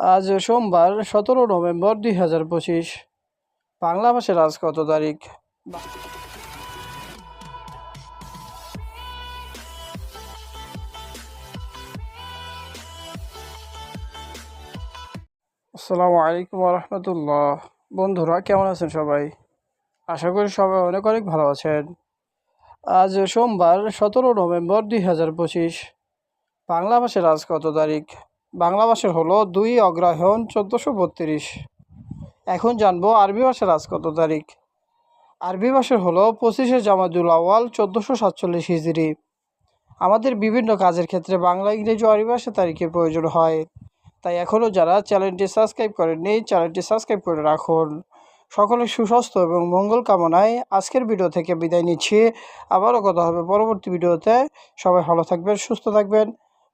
আজ সোমবার সতেরো নভেম্বর দুই হাজার পঁচিশ। বাংলা মাসের আজ কত তারিখ? আসসালামু আলাইকুম রহমতুল্লাহ বন্ধুরা, কেমন আছেন সবাই? আশা করি সবাই অনেক অনেক ভালো আছেন। আজ সোমবার সতেরো নভেম্বর দুই হাজার পঁচিশ। বাংলা মাসের আজ কত তারিখ? বাংলা ভাষার হলো দুই অগ্রহায়ণ চোদ্দোশো বত্রিশ। এখন জানব আরবি ভাষার আজ কত তারিখ? আরবি ভাষার হলো পঁচিশে জামাদুল আওয়াল চোদ্দোশো সাতচল্লিশ হিজড়ি আমাদের বিভিন্ন কাজের ক্ষেত্রে বাংলা, ইংরেজি আরবি ভাষা তারিখের প্রয়োজন হয়। তাই এখনও যারা চ্যানেলটি সাবস্ক্রাইব করেননি, চ্যানেলটি সাবস্ক্রাইব করে রাখুন। সকলের সুস্বাস্থ্য এবং মঙ্গল কামনায় আজকের ভিডিও থেকে বিদায় নিচ্ছি। আবারও কথা হবে পরবর্তী ভিডিওতে। সবাই ভালো থাকবেন, সুস্থ থাকবেন।